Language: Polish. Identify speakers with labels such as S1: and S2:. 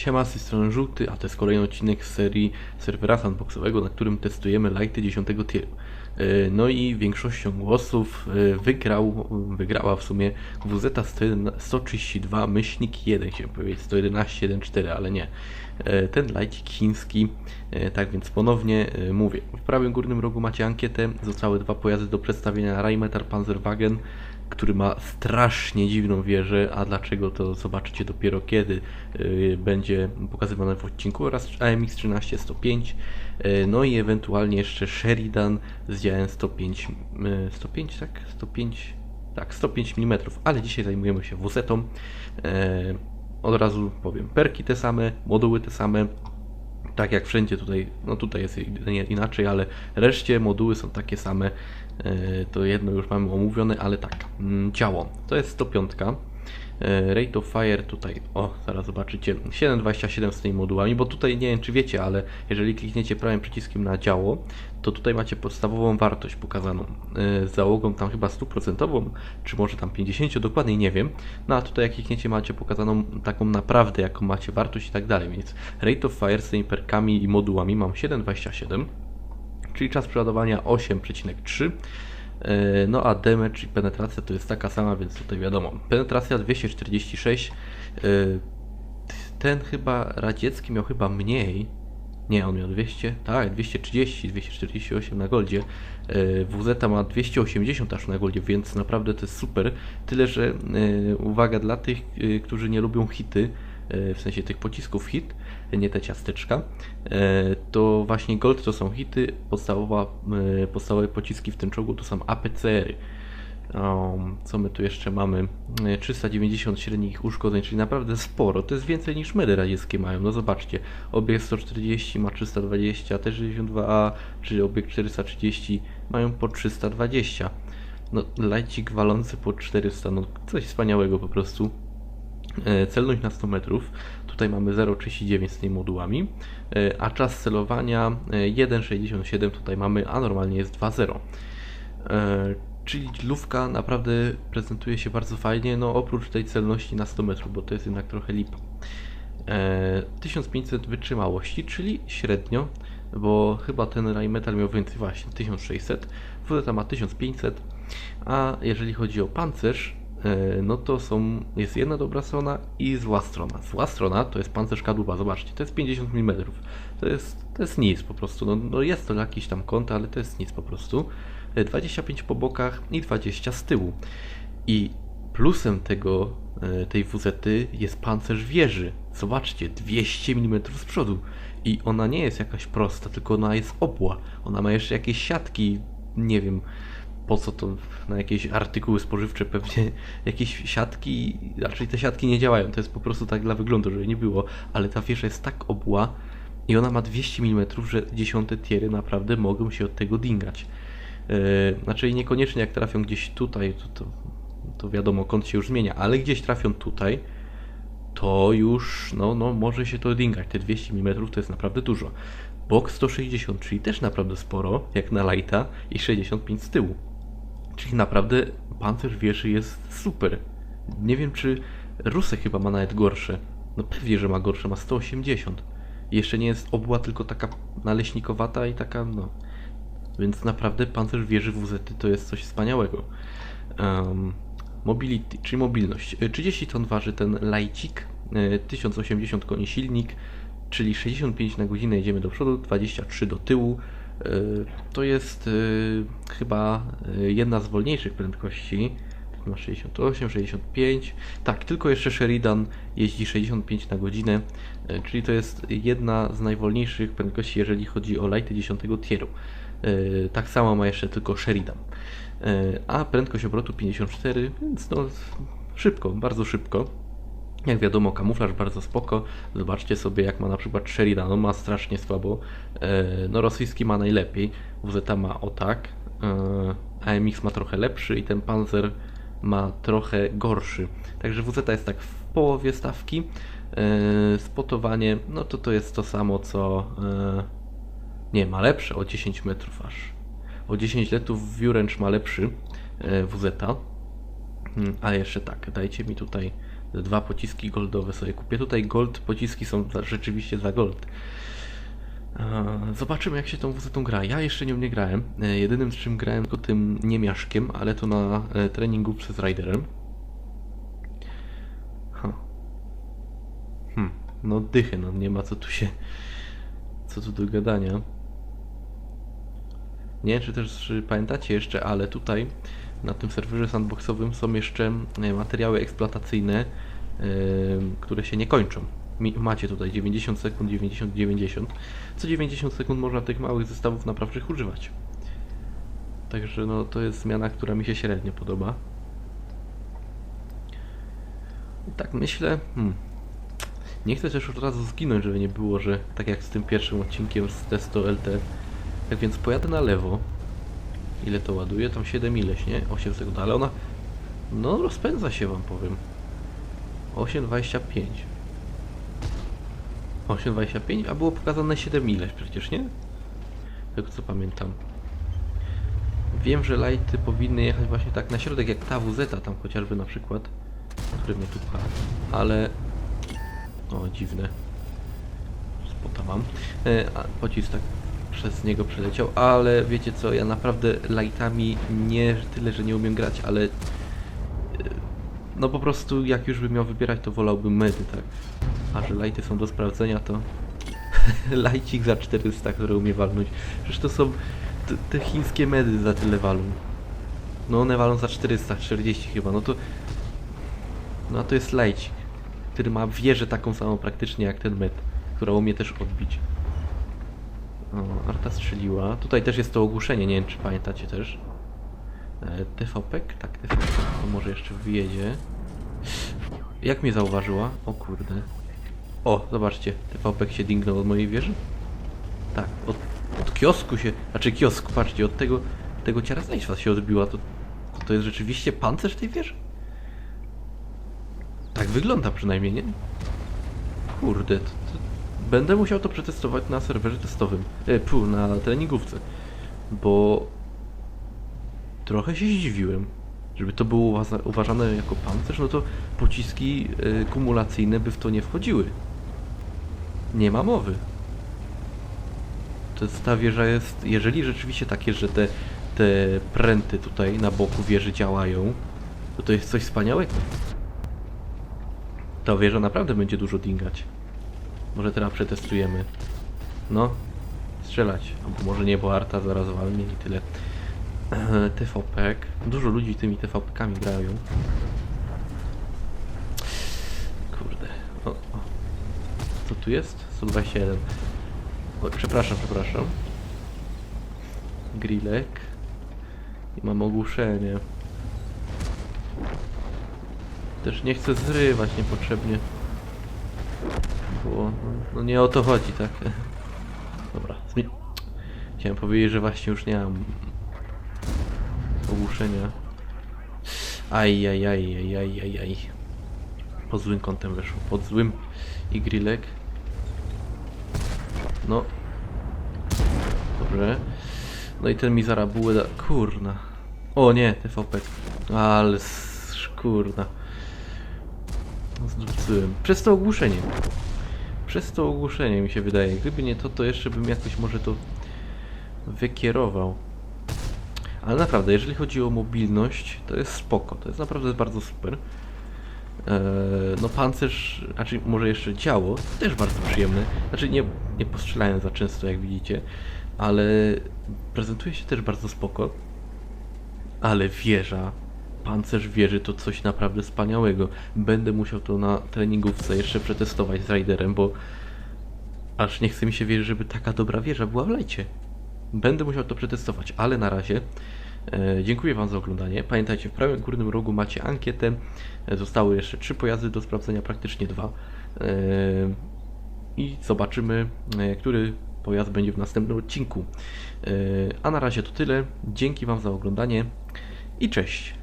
S1: Siema, z tej strony Żółty, a to jest kolejny odcinek z serii serwera sandboxowego, na którym testujemy lighty 10 tieru. E, No i większością głosów e, wygrał, wygrała w sumie WZ 132 myślnik 1, chciałem powiedzieć 111.1.4, ale nie. E, Ten lightik chiński, tak więc ponownie mówię. W prawym górnym rogu macie ankietę, zostały dwa pojazdy do przedstawienia Rheinmetall Panzerwagen, który ma strasznie dziwną wieżę, a dlaczego to zobaczycie dopiero kiedy y, będzie pokazywane w odcinku oraz AMX 13-105 y, no i ewentualnie jeszcze Sheridan z działem 105 y, 105 tak? 105 tak, 105 mm, ale dzisiaj zajmujemy się WZ-tą y, od razu powiem, perki te same, moduły te same tak jak wszędzie tutaj, no tutaj jest inaczej, ale reszcie moduły są takie same. E, To jedno już mamy omówione, ale tak. mm, Ciało to jest 105. E, Rate of Fire tutaj, o, zaraz zobaczycie, 7,27 z tymi modułami, bo tutaj nie wiem czy wiecie, ale jeżeli klikniecie prawym przyciskiem na działo, to tutaj macie podstawową wartość pokazaną e, z załogą tam chyba 100%, czy może tam 50, dokładnie nie wiem. No a tutaj jak klikniecie macie pokazaną taką naprawdę jaką macie wartość i tak dalej, więc Rate of Fire z tymi perkami i modułami mam 7,27 czyli czas przeładowania 8,3. E, No a damage i penetracja to jest taka sama, więc tutaj wiadomo. Penetracja 246. e, Ten chyba radziecki miał chyba mniej. Nie, on miał 200, tak, 230, 248 na goldzie. E, WZ ma 280 aż na goldzie, więc naprawdę to jest super. Tyle, że uwaga dla tych, którzy nie lubią hity, w sensie tych pocisków hit, nie te ciasteczka, e, to właśnie gold to są hity, podstawowa, e, podstawowe pociski w tym czołgu to są APCR-y. Um, co my tu jeszcze mamy? E, 390 średnich uszkodzeń, czyli naprawdę sporo. To jest więcej niż medy radzieckie mają. No zobaczcie, obiekt 140 ma 320, T62A czy obiekt 430 mają po 320. No, lajcik walący po 400, no coś wspaniałego po prostu. E, Celność na 100 metrów. Tutaj mamy 0,39 z tymi modułami, e, a czas celowania e, 1,67 tutaj mamy, a normalnie jest 2,0. E, Czyli lówka naprawdę prezentuje się bardzo fajnie, no oprócz tej celności na 100 metrów, bo to jest jednak trochę lipa. E, 1500 wytrzymałości, czyli średnio, bo chyba ten Rheinmetall miał więcej właśnie, 1600, WZ ma 1500, a jeżeli chodzi o pancerz, e, no to są, jest jedna dobra strona i zła strona. Zła strona to jest pancerz kadłuba, zobaczcie, to jest 50 mm, to jest, to jest nic po prostu, no, no jest to jakiś tam kąt, ale to jest nic po prostu. E, 25 po bokach i 20 z tyłu. I plusem tego, e, tej WZ jest pancerz wieży. Zobaczcie, 200 mm z przodu. I ona nie jest jakaś prosta, tylko ona jest obła. Ona ma jeszcze jakieś siatki, nie wiem po co to, na jakieś artykuły spożywcze pewnie jakieś siatki, raczej te siatki nie działają, to jest po prostu tak dla wyglądu, żeby nie było, ale ta wieża jest tak obła i ona ma 200 mm, że dziesiąte tiery naprawdę mogą się od tego dingać. Yy, znaczy niekoniecznie jak trafią gdzieś tutaj, to, to, to wiadomo kąt się już zmienia, ale gdzieś trafią tutaj, to już no, no, może się to dingać. Te 200 mm to jest naprawdę dużo. Bok 160, czyli też naprawdę sporo, jak na lighta i 65 z tyłu. Czyli naprawdę pancerz wieży jest super. Nie wiem czy Rusek chyba ma nawet gorsze. No pewnie, że ma gorsze, ma 180. I jeszcze nie jest obła, tylko taka naleśnikowata i taka no. Więc naprawdę pancerz wieży WZ to jest coś wspaniałego. Um, mobility, czyli mobilność. Y, 30 ton waży ten lajcik, y, 1080 koni silnik, czyli 65 na godzinę jedziemy do przodu, 23 do tyłu. Y, To jest y, chyba y, jedna z wolniejszych prędkości. Ma 68, 65. Tak, tylko jeszcze Sheridan jeździ 65 na godzinę, czyli to jest jedna z najwolniejszych prędkości, jeżeli chodzi o lighty 10 tieru. Tak samo ma jeszcze tylko Sheridan. A prędkość obrotu 54, więc no szybko, bardzo szybko. Jak wiadomo, kamuflaż bardzo spoko. Zobaczcie sobie, jak ma na przykład Sheridan. On ma strasznie słabo. E, No, rosyjski ma najlepiej. WZ ma o tak. E, AMX ma trochę lepszy i ten Panzer ma trochę gorszy. Także WZ jest tak w połowie stawki. E, Spotowanie, no to to jest to samo co. Nie, ma lepsze o 10 metrów aż. O 10 letrów Wióręcz ma lepszy WZ. Mm, A jeszcze tak, dajcie mi tutaj Dwa pociski goldowe sobie kupię. Tutaj gold pociski są za, rzeczywiście za gold. Zobaczymy jak się tą WZ gra. Ja jeszcze nią nie grałem. E, Jedynym z czym grałem tylko tym niemiaszkiem, ale to na e, treningu przez Riderem. Hmm. No dychy, no nie ma co tu się... Co tu do gadania. Nie wiem, czy też pamiętacie jeszcze, ale tutaj na tym serwerze sandboxowym są jeszcze e, materiały eksploatacyjne, e, które się nie kończą. Macie tutaj 90 sekund, 90, 90. Co 90 sekund można tych małych zestawów naprawczych używać. Także no to jest zmiana, która mi się średnio podoba. I tak myślę, hmm, nie chcę też od razu zginąć, żeby nie było, że tak jak z tym pierwszym odcinkiem z testu LT. Tak więc pojadę na lewo. Ile to ładuje? Tam 7 ileś, nie? 8 sekund, ale ona... No rozpędza się wam powiem. 8,25 8,25, a było pokazane 7 ileś przecież, nie? Tego co pamiętam. Wiem, że lighty powinny jechać właśnie tak na środek, jak ta WZ tam chociażby na przykład, który mnie tu pcha. Ale... O, dziwne. Spota mam. E, a pocisk tak przez niego przeleciał, ale wiecie co, ja naprawdę lightami nie tyle, że nie umiem grać, ale... e, No po prostu jak już bym miał wybierać, to wolałbym medy, tak? A że lighty są do sprawdzenia, to... Lajcik za 400, który umie walnąć. Przecież to są te chińskie medy za tyle walą. No one walą za 440 chyba, no to... No a to jest lajcik, który ma wieżę taką samą praktycznie jak ten med, która umie też odbić. O, Arta strzeliła. Tutaj też jest to ogłuszenie, nie wiem czy pamiętacie też. E, TVP? Tak, TVP. To może jeszcze wyjedzie. Jak mnie zauważyła? O kurde. O, zobaczcie, TVP się dingnął od mojej wieży. Tak, od, od kiosku się, znaczy kiosku, patrzcie, od tego, tego ciarastwa się odbiła. To, to, jest rzeczywiście pancerz tej wieży? Tak wygląda przynajmniej, nie? Kurde, to będę musiał to przetestować na serwerze testowym. E, na treningówce. Bo trochę się zdziwiłem. Żeby to było uważane jako pancerz, no to pociski e, kumulacyjne by w to nie wchodziły. Nie ma mowy. To jest, ta wieża jest, jeżeli rzeczywiście tak jest, że te, te pręty tutaj na boku wieży działają, to to jest coś wspaniałego. Ta wieża naprawdę będzie dużo dingać. Może teraz przetestujemy. No, strzelać. Albo może nie, bo Arta zaraz walnie i tyle. TVP. Dużo ludzi tymi TVP-kami grają. Kurde. O, o. Co tu jest? 121. O, przepraszam, przepraszam. Grillek. I mam ogłuszenie. Też nie chcę zrywać niepotrzebnie. Bo no, nie o to chodzi, tak? Dobra, zmi- Chciałem powiedzieć, że właśnie już nie mam ogłuszenia. Aj, aj, aj, aj, aj, aj. Pod złym kątem weszło, pod złym i grillek. No. Dobrze. No i ten mi zaraz bułę da... Kurna. O nie, TVP. Ale kurna. Zdupcyłem. Przez to ogłuszenie. Przez to ogłuszenie mi się wydaje. Gdyby nie to, to jeszcze bym jakoś może to wykierował. Ale naprawdę, jeżeli chodzi o mobilność, to jest spoko. To jest naprawdę bardzo super. Eee, no pancerz, znaczy może jeszcze działo, też bardzo przyjemne. Znaczy nie, nie postrzelałem za często, jak widzicie, ale prezentuje się też bardzo spoko. Ale wieża, pancerz wieży to coś naprawdę wspaniałego. Będę musiał to na treningówce jeszcze przetestować z Riderem, bo aż nie chce mi się wierzyć, żeby taka dobra wieża była w lejcie. Będę musiał to przetestować, ale na razie e, dziękuję Wam za oglądanie. Pamiętajcie, w prawym górnym rogu macie ankietę. E, zostały jeszcze trzy pojazdy do sprawdzenia, praktycznie dwa. E, I zobaczymy, e, który pojazd będzie w następnym odcinku. E, a na razie to tyle. Dzięki Wam za oglądanie i cześć.